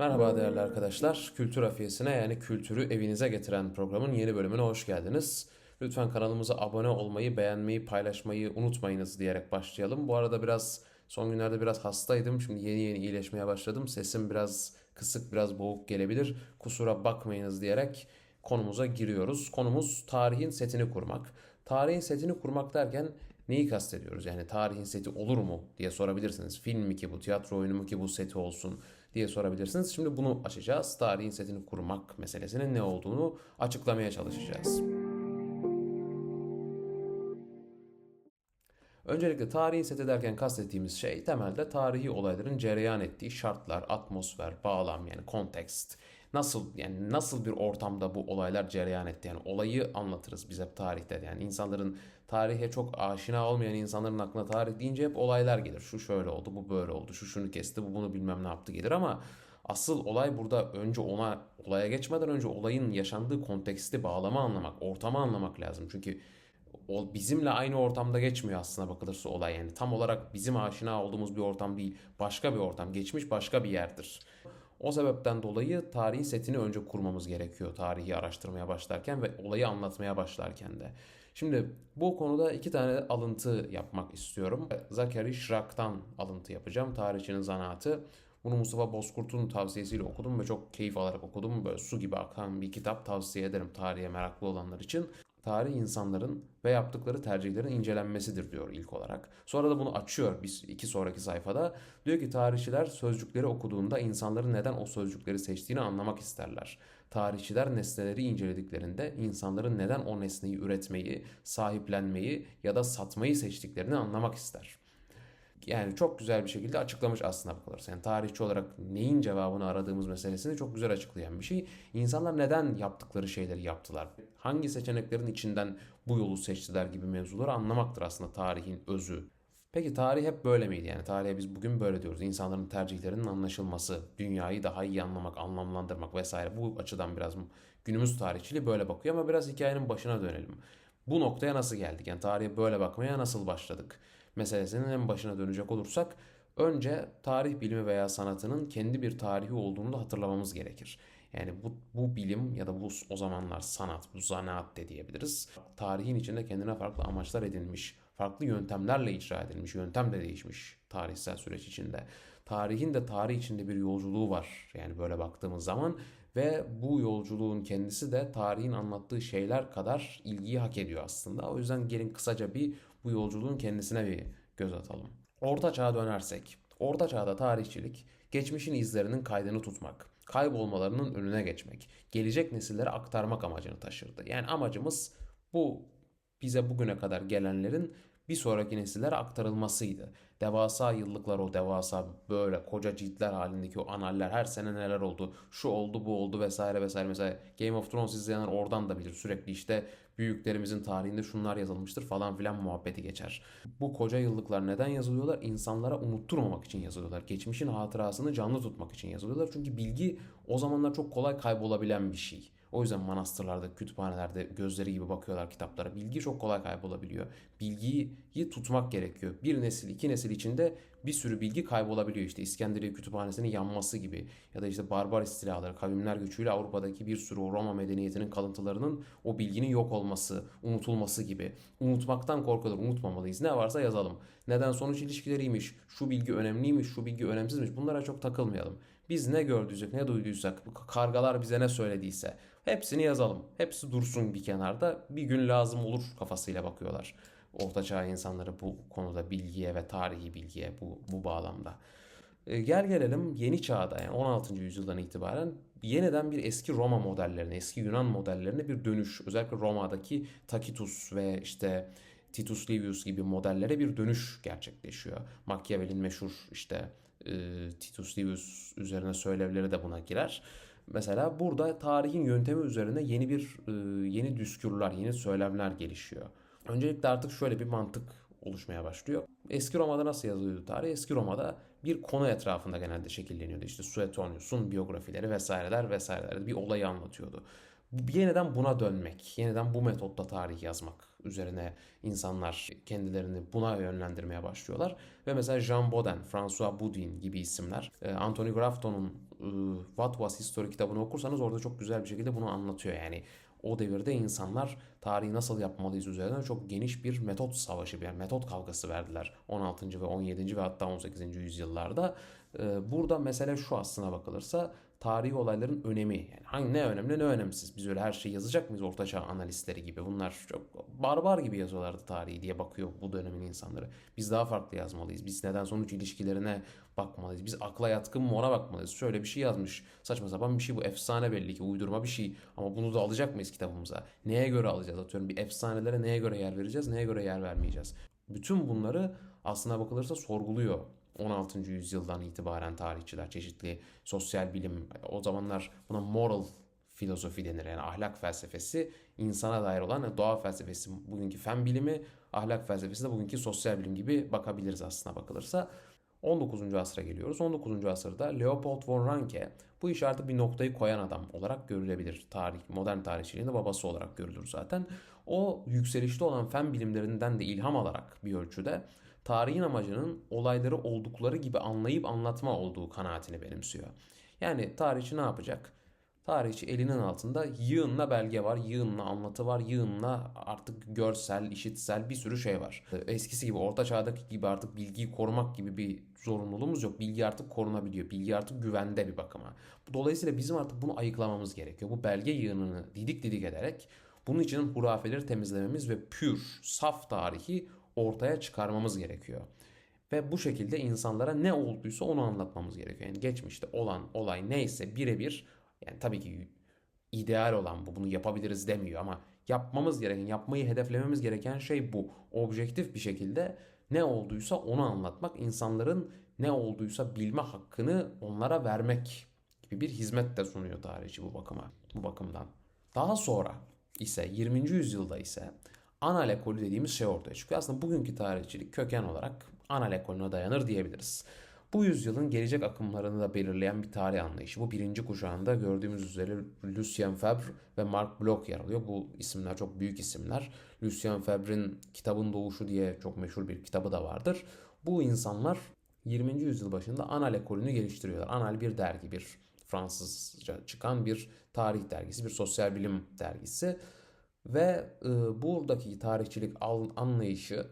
Merhaba değerli arkadaşlar. Kültür Afiyesi'ne yani kültürü evinize getiren programın yeni bölümüne hoş geldiniz. Lütfen kanalımıza abone olmayı, beğenmeyi, paylaşmayı unutmayınız diyerek başlayalım. Bu arada biraz son günlerde biraz hastaydım. Şimdi yeni yeni iyileşmeye başladım. Sesim biraz kısık, biraz boğuk gelebilir. Kusura bakmayınız diyerek konumuza giriyoruz. Konumuz tarihin setini kurmak. Tarihin setini kurmak derken neyi kastediyoruz? Yani tarihin seti olur mu diye sorabilirsiniz. Film mi ki bu, tiyatro oyunu mu ki bu seti olsun diye sorabilirsiniz. Şimdi bunu açacağız. Tarihin setini kurmak meselesinin ne olduğunu açıklamaya çalışacağız. Öncelikle tarihin seti derken kastettiğimiz şey temelde tarihi olayların cereyan ettiği şartlar, atmosfer, bağlam yani kontekst. Nasıl yani nasıl bir ortamda bu olaylar cereyan etti yani olayı anlatırız biz hep tarihte yani insanların tarihe çok aşina olmayan insanların aklına tarih deyince hep olaylar gelir. Şu şöyle oldu, bu böyle oldu, şu şunu kesti, bu bunu bilmem ne yaptı gelir ama asıl olay burada önce ona olaya geçmeden önce olayın yaşandığı konteksti, bağlamı anlamak, ortamı anlamak lazım. Çünkü o bizimle aynı ortamda geçmiyor aslına bakılırsa olay yani. Tam olarak bizim aşina olduğumuz bir ortam değil, başka bir ortam, geçmiş başka bir yerdir. O sebepten dolayı tarihi setini önce kurmamız gerekiyor tarihi araştırmaya başlarken ve olayı anlatmaya başlarken de. Şimdi bu konuda iki tane alıntı yapmak istiyorum. Zachary Schrack'tan alıntı yapacağım. Tarihçinin zanaatı. Bunu Mustafa Bozkurt'un tavsiyesiyle okudum ve çok keyif alarak okudum. Böyle su gibi akan bir kitap tavsiye ederim tarihe meraklı olanlar için. Tarih insanların ve yaptıkları tercihlerin incelenmesidir diyor ilk olarak. Sonra da bunu açıyor biz iki sonraki sayfada. Diyor ki tarihçiler sözcükleri okuduğunda insanların neden o sözcükleri seçtiğini anlamak isterler. Tarihçiler nesneleri incelediklerinde insanların neden o nesneyi üretmeyi, sahiplenmeyi ya da satmayı seçtiklerini anlamak ister yani çok güzel bir şekilde açıklamış aslında bakılırsa. Yani tarihçi olarak neyin cevabını aradığımız meselesini çok güzel açıklayan bir şey. İnsanlar neden yaptıkları şeyleri yaptılar? Hangi seçeneklerin içinden bu yolu seçtiler gibi mevzuları anlamaktır aslında tarihin özü. Peki tarih hep böyle miydi? Yani tarihe biz bugün böyle diyoruz. İnsanların tercihlerinin anlaşılması, dünyayı daha iyi anlamak, anlamlandırmak vesaire. Bu açıdan biraz günümüz tarihçiliği böyle bakıyor ama biraz hikayenin başına dönelim. Bu noktaya nasıl geldik? Yani tarihe böyle bakmaya nasıl başladık? meselesinin en başına dönecek olursak önce tarih bilimi veya sanatının kendi bir tarihi olduğunu da hatırlamamız gerekir. Yani bu, bu bilim ya da bu o zamanlar sanat, bu zanaat de diyebiliriz. Tarihin içinde kendine farklı amaçlar edinmiş, farklı yöntemlerle icra edilmiş, yöntem de değişmiş tarihsel süreç içinde. Tarihin de tarih içinde bir yolculuğu var yani böyle baktığımız zaman ve bu yolculuğun kendisi de tarihin anlattığı şeyler kadar ilgiyi hak ediyor aslında. O yüzden gelin kısaca bir bu yolculuğun kendisine bir göz atalım. Orta çağa dönersek, Orta çağda tarihçilik, geçmişin izlerinin kaydını tutmak, kaybolmalarının önüne geçmek, gelecek nesillere aktarmak amacını taşırdı. Yani amacımız bu bize bugüne kadar gelenlerin bir sonraki nesillere aktarılmasıydı. Devasa yıllıklar o devasa böyle koca ciltler halindeki o analler her sene neler oldu, şu oldu bu oldu vesaire vesaire. Mesela Game of Thrones izleyenler oradan da bilir sürekli işte büyüklerimizin tarihinde şunlar yazılmıştır falan filan muhabbeti geçer. Bu koca yıllıklar neden yazılıyorlar? İnsanlara unutturmamak için yazılıyorlar. Geçmişin hatırasını canlı tutmak için yazılıyorlar. Çünkü bilgi o zamanlar çok kolay kaybolabilen bir şey. O yüzden manastırlarda, kütüphanelerde gözleri gibi bakıyorlar kitaplara. Bilgi çok kolay kaybolabiliyor. Bilgiyi tutmak gerekiyor. Bir nesil, iki nesil içinde bir sürü bilgi kaybolabiliyor. İşte İskenderiye Kütüphanesi'nin yanması gibi ya da işte barbar istilaları, kavimler göçüyle Avrupa'daki bir sürü Roma medeniyetinin kalıntılarının o bilginin yok olması, unutulması gibi. Unutmaktan korkulur, unutmamalıyız. Ne varsa yazalım. Neden sonuç ilişkileriymiş, şu bilgi önemliymiş, şu bilgi önemsizmiş bunlara çok takılmayalım. Biz ne gördüysek, ne duyduysak, kargalar bize ne söylediyse hepsini yazalım. Hepsi dursun bir kenarda. Bir gün lazım olur kafasıyla bakıyorlar. Ortaçağ insanları bu konuda bilgiye ve tarihi bilgiye bu, bu bağlamda. E, gel gelelim yeni çağda yani 16. yüzyıldan itibaren yeniden bir eski Roma modellerine, eski Yunan modellerine bir dönüş. Özellikle Roma'daki Tacitus ve işte Titus Livius gibi modellere bir dönüş gerçekleşiyor. Machiavelli'nin meşhur işte e, Titus Livius üzerine söylevleri de buna girer. Mesela burada tarihin yöntemi üzerine yeni bir e, yeni düskurlar, yeni söylemler gelişiyor. Öncelikle artık şöyle bir mantık oluşmaya başlıyor. Eski Roma'da nasıl yazılıyordu tarih? Eski Roma'da bir konu etrafında genelde şekilleniyordu. İşte Suetonius'un biyografileri vesaireler vesaireler bir olayı anlatıyordu. yeniden buna dönmek, yeniden bu metotla tarih yazmak üzerine insanlar kendilerini buna yönlendirmeye başlıyorlar. Ve mesela Jean Baudin, François Boudin gibi isimler, e, Anthony Grafton'un What Was History kitabını okursanız orada çok güzel bir şekilde bunu anlatıyor. Yani o devirde insanlar tarihi nasıl yapmalıyız üzerine çok geniş bir metot savaşı, yani metot kavgası verdiler 16. ve 17. ve hatta 18. yüzyıllarda. E, burada mesele şu aslına bakılırsa tarihi olayların önemi. Yani hangi ne önemli ne önemsiz. Biz öyle her şeyi yazacak mıyız ortaçağ analistleri gibi? Bunlar çok barbar gibi yazıyorlardı tarihi diye bakıyor bu dönemin insanları. Biz daha farklı yazmalıyız. Biz neden sonuç ilişkilerine bakmalıyız. Biz akla yatkın mı ona bakmalıyız. Şöyle bir şey yazmış. Saçma sapan bir şey bu. Efsane belli ki. Uydurma bir şey. Ama bunu da alacak mıyız kitabımıza? Neye göre alacağız? Atıyorum bir efsanelere neye göre yer vereceğiz? Neye göre yer vermeyeceğiz? Bütün bunları aslına bakılırsa sorguluyor 16. yüzyıldan itibaren tarihçiler çeşitli sosyal bilim o zamanlar buna moral filozofi denir yani ahlak felsefesi insana dair olan doğa felsefesi bugünkü fen bilimi ahlak felsefesi de bugünkü sosyal bilim gibi bakabiliriz aslına bakılırsa. 19. asra geliyoruz. 19. asırda Leopold von Ranke bu iş artık bir noktayı koyan adam olarak görülebilir. Tarih, modern tarihçiliğin de babası olarak görülür zaten. O yükselişte olan fen bilimlerinden de ilham alarak bir ölçüde tarihin amacının olayları oldukları gibi anlayıp anlatma olduğu kanaatini benimsiyor. Yani tarihçi ne yapacak? Tarihçi elinin altında yığınla belge var, yığınla anlatı var, yığınla artık görsel, işitsel bir sürü şey var. Eskisi gibi orta çağdaki gibi artık bilgiyi korumak gibi bir zorunluluğumuz yok. Bilgi artık korunabiliyor. Bilgi artık güvende bir bakıma. Dolayısıyla bizim artık bunu ayıklamamız gerekiyor. Bu belge yığınını didik didik ederek bunun için hurafeleri temizlememiz ve pür, saf tarihi ortaya çıkarmamız gerekiyor. Ve bu şekilde insanlara ne olduysa onu anlatmamız gerekiyor. Yani geçmişte olan olay neyse birebir yani tabii ki ideal olan bu bunu yapabiliriz demiyor ama yapmamız gereken, yapmayı hedeflememiz gereken şey bu. Objektif bir şekilde ne olduysa onu anlatmak, insanların ne olduysa bilme hakkını onlara vermek gibi bir hizmet de sunuyor tarihçi bu bakıma, bu bakımdan. Daha sonra ise 20. yüzyılda ise anal ekolü dediğimiz şey ortaya çıkıyor. Aslında bugünkü tarihçilik köken olarak anal ekolüne dayanır diyebiliriz. Bu yüzyılın gelecek akımlarını da belirleyen bir tarih anlayışı. Bu birinci kuşağında gördüğümüz üzere Lucien Febvre ve Marc Bloch yer alıyor. Bu isimler çok büyük isimler. Lucien Febvre'in Kitabın Doğuşu diye çok meşhur bir kitabı da vardır. Bu insanlar 20. yüzyıl başında Anal ekolünü geliştiriyorlar. Anal bir dergi, bir Fransızca çıkan bir tarih dergisi, bir sosyal bilim dergisi. Ve e, buradaki tarihçilik anlayışı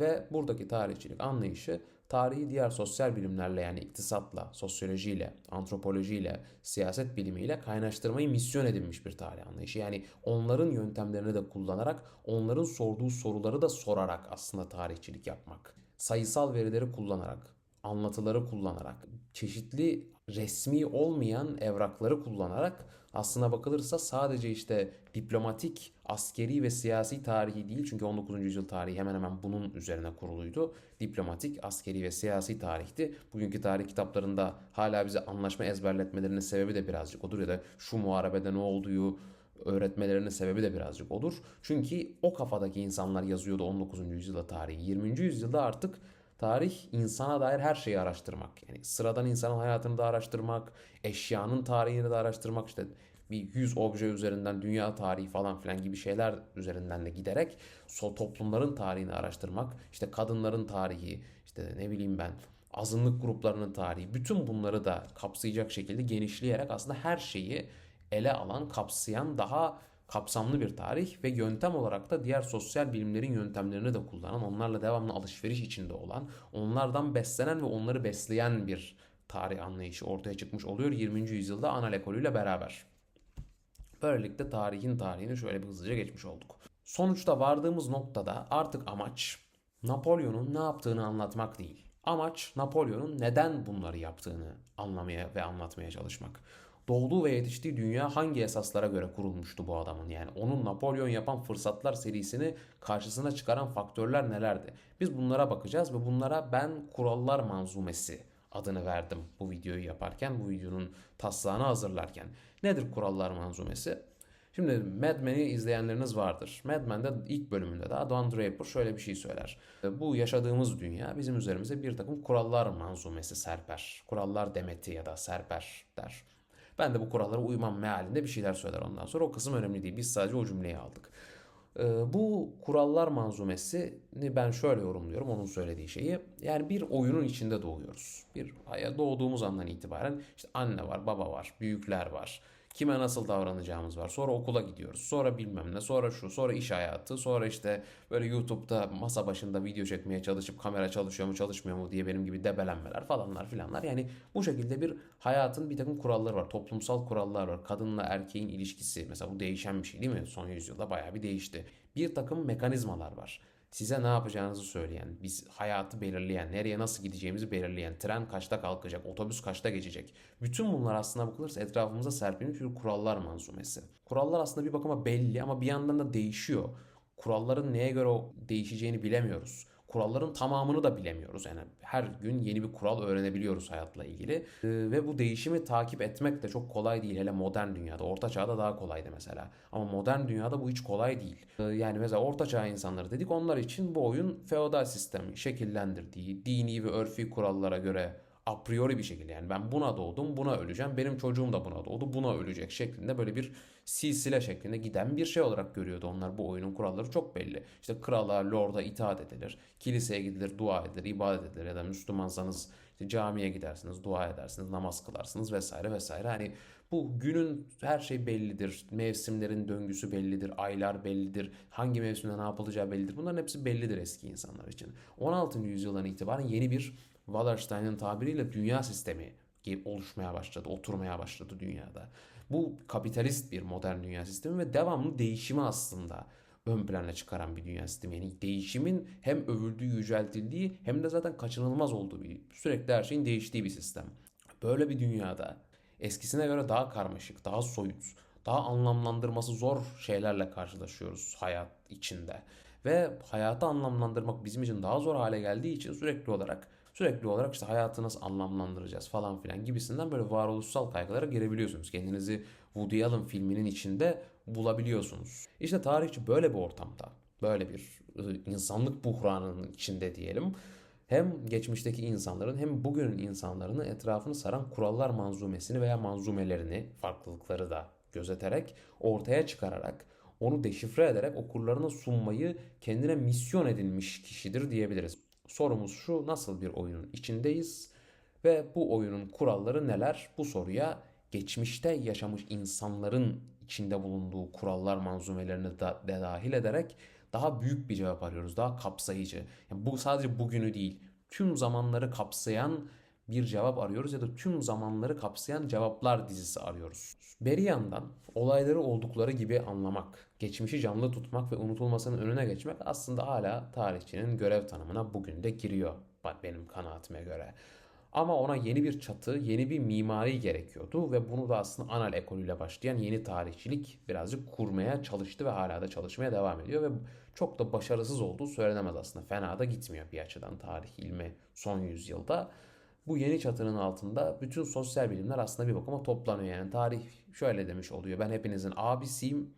ve buradaki tarihçilik anlayışı tarihi diğer sosyal bilimlerle yani iktisatla, sosyolojiyle, antropolojiyle, siyaset bilimiyle kaynaştırmayı misyon edinmiş bir tarih anlayışı. Yani onların yöntemlerini de kullanarak, onların sorduğu soruları da sorarak aslında tarihçilik yapmak. Sayısal verileri kullanarak, anlatıları kullanarak, çeşitli resmi olmayan evrakları kullanarak aslına bakılırsa sadece işte diplomatik, askeri ve siyasi tarihi değil çünkü 19. yüzyıl tarihi hemen hemen bunun üzerine kuruluydu. Diplomatik, askeri ve siyasi tarihti. Bugünkü tarih kitaplarında hala bize anlaşma ezberletmelerinin sebebi de birazcık odur ya da şu muharebede ne olduğu öğretmelerinin sebebi de birazcık olur. Çünkü o kafadaki insanlar yazıyordu 19. yüzyılda tarihi. 20. yüzyılda artık Tarih insana dair her şeyi araştırmak. Yani sıradan insanın hayatını da araştırmak, eşyanın tarihini de araştırmak işte bir yüz obje üzerinden dünya tarihi falan filan gibi şeyler üzerinden de giderek so toplumların tarihini araştırmak, işte kadınların tarihi, işte ne bileyim ben azınlık gruplarının tarihi, bütün bunları da kapsayacak şekilde genişleyerek aslında her şeyi ele alan, kapsayan daha kapsamlı bir tarih ve yöntem olarak da diğer sosyal bilimlerin yöntemlerini de kullanan, onlarla devamlı alışveriş içinde olan, onlardan beslenen ve onları besleyen bir tarih anlayışı ortaya çıkmış oluyor 20. yüzyılda anal ekolüyle beraber. Böylelikle tarihin tarihini şöyle bir hızlıca geçmiş olduk. Sonuçta vardığımız noktada artık amaç Napolyon'un ne yaptığını anlatmak değil. Amaç Napolyon'un neden bunları yaptığını anlamaya ve anlatmaya çalışmak doğduğu ve yetiştiği dünya hangi esaslara göre kurulmuştu bu adamın? Yani onun Napolyon yapan fırsatlar serisini karşısına çıkaran faktörler nelerdi? Biz bunlara bakacağız ve bunlara ben kurallar manzumesi adını verdim bu videoyu yaparken, bu videonun taslağını hazırlarken. Nedir kurallar manzumesi? Şimdi Mad Men'i izleyenleriniz vardır. Mad Men'de ilk bölümünde daha Don Draper şöyle bir şey söyler. Bu yaşadığımız dünya bizim üzerimize bir takım kurallar manzumesi serper. Kurallar demeti ya da serper der. Ben de bu kurallara uymam mealinde bir şeyler söyler ondan sonra. O kısım önemli değil. Biz sadece o cümleyi aldık. Ee, bu kurallar manzumesini ben şöyle yorumluyorum onun söylediği şeyi. Yani bir oyunun içinde doğuyoruz. Bir doğduğumuz andan itibaren işte anne var, baba var, büyükler var. Kime nasıl davranacağımız var. Sonra okula gidiyoruz. Sonra bilmem ne. Sonra şu. Sonra iş hayatı. Sonra işte böyle YouTube'da masa başında video çekmeye çalışıp kamera çalışıyor mu çalışmıyor mu diye benim gibi debelenmeler falanlar filanlar. Yani bu şekilde bir hayatın bir takım kuralları var. Toplumsal kurallar var. Kadınla erkeğin ilişkisi. Mesela bu değişen bir şey değil mi? Son yüzyılda bayağı bir değişti. Bir takım mekanizmalar var size ne yapacağınızı söyleyen, biz hayatı belirleyen, nereye nasıl gideceğimizi belirleyen, tren kaçta kalkacak, otobüs kaçta geçecek. Bütün bunlar aslında bakılırsa etrafımıza serpilmiş bir kurallar manzumesi. Kurallar aslında bir bakıma belli ama bir yandan da değişiyor. Kuralların neye göre değişeceğini bilemiyoruz kuralların tamamını da bilemiyoruz. Yani her gün yeni bir kural öğrenebiliyoruz hayatla ilgili. Ee, ve bu değişimi takip etmek de çok kolay değil. Hele modern dünyada. Orta çağda daha kolaydı mesela. Ama modern dünyada bu hiç kolay değil. Ee, yani mesela orta çağ insanları dedik. Onlar için bu oyun feodal sistemi şekillendirdiği, dini ve örfi kurallara göre a priori bir şekilde yani ben buna doğdum buna öleceğim benim çocuğum da buna doğdu buna ölecek şeklinde böyle bir silsile şeklinde giden bir şey olarak görüyordu onlar bu oyunun kuralları çok belli. İşte krala, lorda itaat edilir, kiliseye gidilir, dua edilir, ibadet edilir ya da Müslümansanız işte camiye gidersiniz, dua edersiniz, namaz kılarsınız vesaire vesaire. Hani bu günün her şey bellidir. Mevsimlerin döngüsü bellidir. Aylar bellidir. Hangi mevsimde ne yapılacağı bellidir. Bunların hepsi bellidir eski insanlar için. 16. yüzyıldan itibaren yeni bir Wallerstein'in tabiriyle dünya sistemi oluşmaya başladı, oturmaya başladı dünyada. Bu kapitalist bir modern dünya sistemi ve devamlı değişimi aslında ön plana çıkaran bir dünya sistemi. Yani değişimin hem övüldüğü, yüceltildiği hem de zaten kaçınılmaz olduğu bir sürekli her şeyin değiştiği bir sistem. Böyle bir dünyada eskisine göre daha karmaşık, daha soyut, daha anlamlandırması zor şeylerle karşılaşıyoruz hayat içinde. Ve hayatı anlamlandırmak bizim için daha zor hale geldiği için sürekli olarak Sürekli olarak işte hayatı nasıl anlamlandıracağız falan filan gibisinden böyle varoluşsal kaygılara girebiliyorsunuz. Kendinizi Woody Allen filminin içinde bulabiliyorsunuz. İşte tarihçi böyle bir ortamda, böyle bir ıı, insanlık buhranının içinde diyelim. Hem geçmişteki insanların hem bugünün insanların etrafını saran kurallar manzumesini veya manzumelerini, farklılıkları da gözeterek, ortaya çıkararak, onu deşifre ederek okurlarına sunmayı kendine misyon edinmiş kişidir diyebiliriz. Sorumuz şu nasıl bir oyunun içindeyiz ve bu oyunun kuralları neler? Bu soruya geçmişte yaşamış insanların içinde bulunduğu kurallar manzumelerini da, de dahil ederek daha büyük bir cevap arıyoruz. Daha kapsayıcı. Yani bu sadece bugünü değil, tüm zamanları kapsayan bir cevap arıyoruz ya da tüm zamanları kapsayan cevaplar dizisi arıyoruz. Beri yandan olayları oldukları gibi anlamak, geçmişi canlı tutmak ve unutulmasının önüne geçmek aslında hala tarihçinin görev tanımına bugün de giriyor benim kanaatime göre. Ama ona yeni bir çatı, yeni bir mimari gerekiyordu ve bunu da aslında Anal ekolüyle başlayan yeni tarihçilik birazcık kurmaya çalıştı ve hala da çalışmaya devam ediyor ve çok da başarısız olduğu söylenemez aslında. Fena da gitmiyor bir açıdan tarih ilmi son yüzyılda. Bu yeni çatının altında bütün sosyal bilimler aslında bir bakıma toplanıyor. Yani tarih şöyle demiş oluyor. Ben hepinizin abisiyim.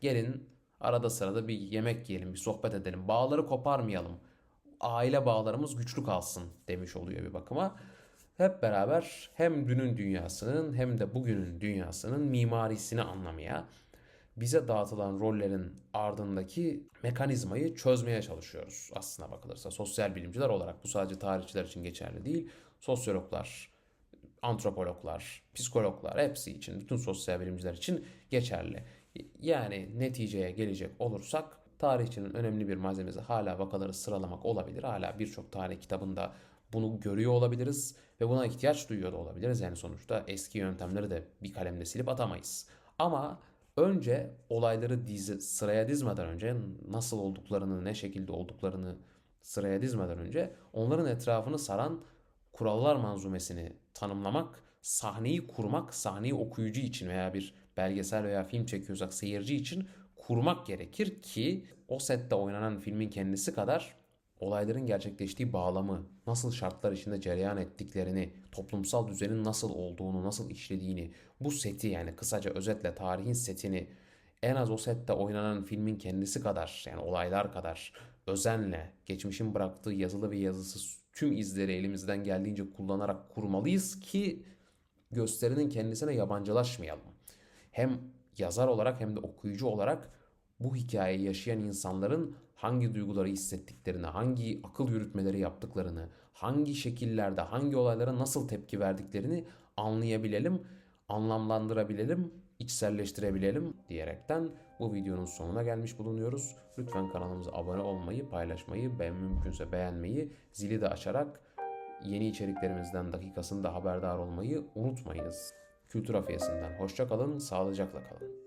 Gelin arada sırada bir yemek yiyelim, bir sohbet edelim. Bağları koparmayalım. Aile bağlarımız güçlü kalsın demiş oluyor bir bakıma. Hep beraber hem dünün dünyasının hem de bugünün dünyasının mimarisini anlamaya, bize dağıtılan rollerin ardındaki mekanizmayı çözmeye çalışıyoruz aslına bakılırsa. Sosyal bilimciler olarak bu sadece tarihçiler için geçerli değil sosyologlar, antropologlar, psikologlar hepsi için, bütün sosyal bilimciler için geçerli. Yani neticeye gelecek olursak tarihçinin önemli bir malzemesi hala vakaları sıralamak olabilir. Hala birçok tarih kitabında bunu görüyor olabiliriz ve buna ihtiyaç duyuyor da olabiliriz. Yani sonuçta eski yöntemleri de bir kalemde silip atamayız. Ama önce olayları dizi, sıraya dizmeden önce nasıl olduklarını, ne şekilde olduklarını sıraya dizmeden önce onların etrafını saran kurallar manzumesini tanımlamak, sahneyi kurmak, sahneyi okuyucu için veya bir belgesel veya film çekiyorsak seyirci için kurmak gerekir ki o sette oynanan filmin kendisi kadar olayların gerçekleştiği bağlamı, nasıl şartlar içinde cereyan ettiklerini, toplumsal düzenin nasıl olduğunu, nasıl işlediğini, bu seti yani kısaca özetle tarihin setini en az o sette oynanan filmin kendisi kadar yani olaylar kadar özenle geçmişin bıraktığı yazılı ve yazısız tüm izleri elimizden geldiğince kullanarak kurmalıyız ki gösterinin kendisine yabancılaşmayalım. Hem yazar olarak hem de okuyucu olarak bu hikayeyi yaşayan insanların hangi duyguları hissettiklerini, hangi akıl yürütmeleri yaptıklarını, hangi şekillerde, hangi olaylara nasıl tepki verdiklerini anlayabilelim, anlamlandırabilelim, içselleştirebilelim diyerekten bu videonun sonuna gelmiş bulunuyoruz. Lütfen kanalımıza abone olmayı, paylaşmayı, ben mümkünse beğenmeyi, zili de açarak yeni içeriklerimizden dakikasında haberdar olmayı unutmayınız. Kültür Afiyesi'nden hoşça kalın, sağlıcakla kalın.